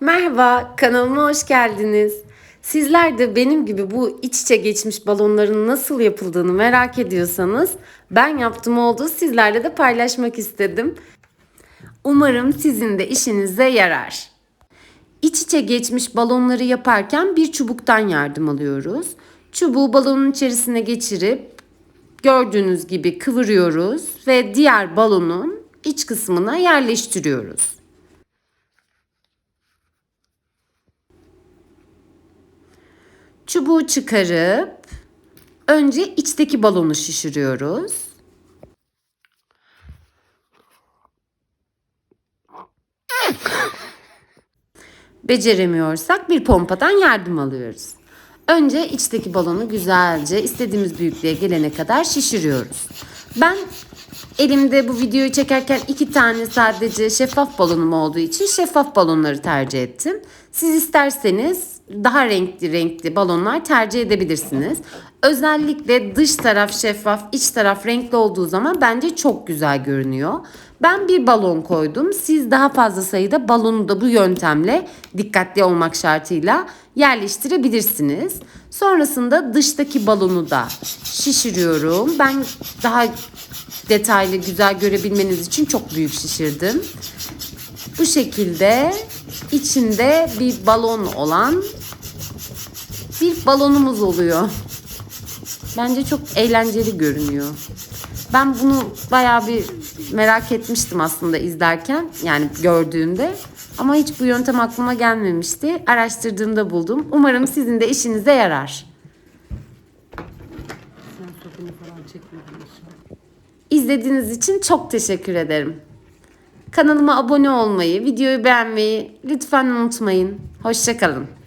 Merhaba, kanalıma hoş geldiniz. Sizler de benim gibi bu iç içe geçmiş balonların nasıl yapıldığını merak ediyorsanız ben yaptım oldu sizlerle de paylaşmak istedim. Umarım sizin de işinize yarar. İç içe geçmiş balonları yaparken bir çubuktan yardım alıyoruz. Çubuğu balonun içerisine geçirip gördüğünüz gibi kıvırıyoruz ve diğer balonun iç kısmına yerleştiriyoruz. Çubuğu çıkarıp önce içteki balonu şişiriyoruz. Beceremiyorsak bir pompadan yardım alıyoruz. Önce içteki balonu güzelce istediğimiz büyüklüğe gelene kadar şişiriyoruz. Ben elimde bu videoyu çekerken iki tane sadece şeffaf balonum olduğu için şeffaf balonları tercih ettim. Siz isterseniz daha renkli renkli balonlar tercih edebilirsiniz. Özellikle dış taraf şeffaf, iç taraf renkli olduğu zaman bence çok güzel görünüyor. Ben bir balon koydum. Siz daha fazla sayıda balonu da bu yöntemle dikkatli olmak şartıyla yerleştirebilirsiniz. Sonrasında dıştaki balonu da şişiriyorum. Ben daha detaylı güzel görebilmeniz için çok büyük şişirdim. Bu şekilde içinde bir balon olan bir balonumuz oluyor. Bence çok eğlenceli görünüyor. Ben bunu bayağı bir merak etmiştim aslında izlerken yani gördüğümde. Ama hiç bu yöntem aklıma gelmemişti. Araştırdığımda buldum. Umarım sizin de işinize yarar. İzlediğiniz için çok teşekkür ederim. Kanalıma abone olmayı, videoyu beğenmeyi lütfen unutmayın. Hoşçakalın.